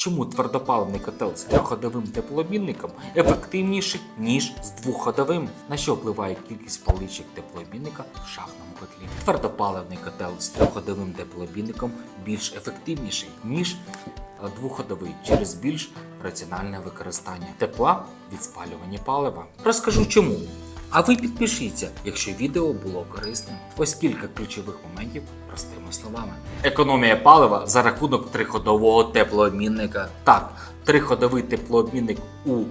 чому твердопаливний котел з трьохходовим теплообмінником ефективніший, ніж з двохходовим, на що впливає кількість паличок теплообмінника в шахтному котлі. Твердопаливний котел з трьохходовим теплообмінником більш ефективніший, ніж е, двохходовий через більш раціональне використання тепла від спалювання палива. Розкажу чому. А ви підпишіться, якщо відео було корисним. Ось кілька ключових моментів простими словами. Економія палива за рахунок триходового теплообмінника. Так, триходовий теплообмінник у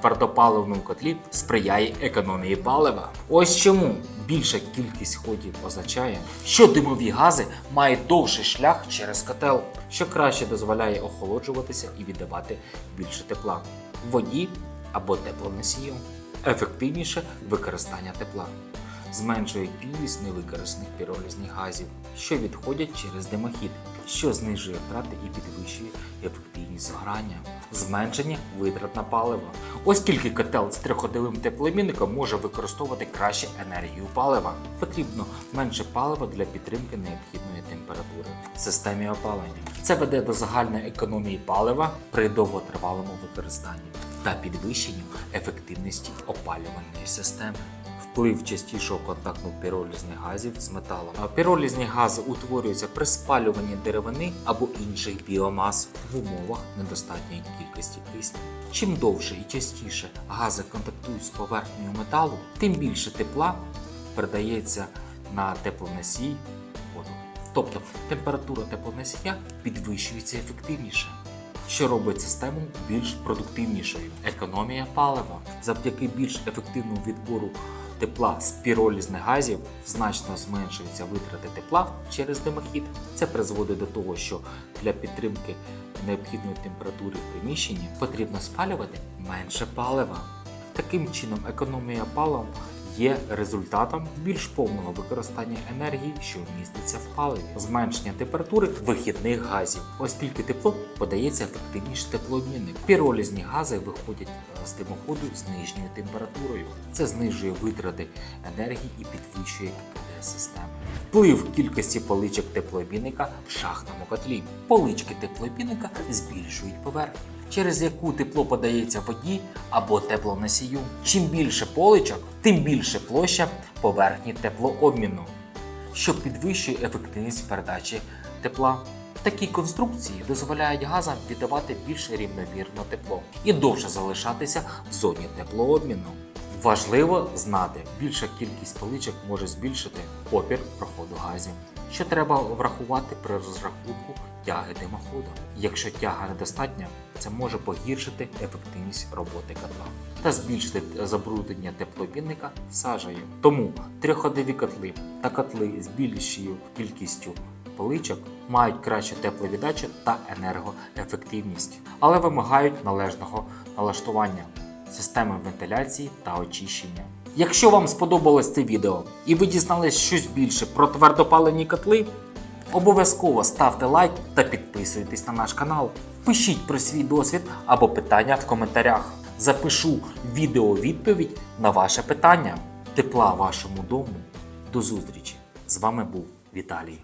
твердопаливному котлі сприяє економії палива. Ось чому більша кількість ходів означає, що димові гази мають довший шлях через котел, що краще дозволяє охолоджуватися і віддавати більше тепла в воді або теплоносію ефективніше використання тепла, зменшує кількість невикористаних піролізних газів, що відходять через димохід, що знижує втрати і підвищує ефективність згорання, зменшення витрат на паливо. Оскільки котел з трьохходовим теплообмінником може використовувати краще енергію палива, потрібно менше палива для підтримки необхідної температури. В системі опалення. Це веде до загальної економії палива при довготривалому використанні та підвищенню ефективності опалювальної системи. Вплив частішого контакту піролізних газів з металом. Піролізні гази утворюються при спалюванні деревини або інших біомас в умовах недостатньої кількості кисню. Чим довше і частіше гази контактують з поверхнею металу, тим більше тепла передається на теплоносій воду. Тобто температура теплоносія підвищується ефективніше що робить систему більш продуктивнішою. Економія палива завдяки більш ефективному відбору тепла з піролізних газів значно зменшуються витрати тепла через димохід. Це призводить до того, що для підтримки необхідної температури в приміщенні потрібно спалювати менше палива. Таким чином, економія палива є результатом більш повного використання енергії, що міститься в паливі, зменшення температури вихідних газів, оскільки тепло подається ефективніше теплообмінник. Піролізні гази виходять з димоходу з нижньою температурою. Це знижує витрати енергії і підвищує системи. Вплив кількості поличок теплообмінника в шахтному котлі. Полички теплообмінника збільшують поверхню через яку тепло подається воді або теплоносію. Чим більше поличок, тим більше площа поверхні теплообміну, що підвищує ефективність передачі тепла. Такі конструкції дозволяють газам віддавати більш рівновірно тепло і довше залишатися в зоні теплообміну. Важливо знати, більша кількість поличок може збільшити опір проходу газів, що треба врахувати при розрахунку тяги димоходу. Якщо тяга недостатня, це може погіршити ефективність роботи котла та збільшити забруднення теплообмінника сажею. Тому трьохходові котли та котли з більшою кількістю поличок мають кращу тепловіддачу та енергоефективність, але вимагають належного налаштування системи вентиляції та очищення. Якщо вам сподобалось це відео і ви дізнались щось більше про твердопалені котли, обов'язково ставте лайк та підписуйтесь на наш канал. Пишіть про свій досвід або питання в коментарях. Запишу відео відповідь на ваше питання. Тепла вашому дому. До зустрічі! З вами був Віталій.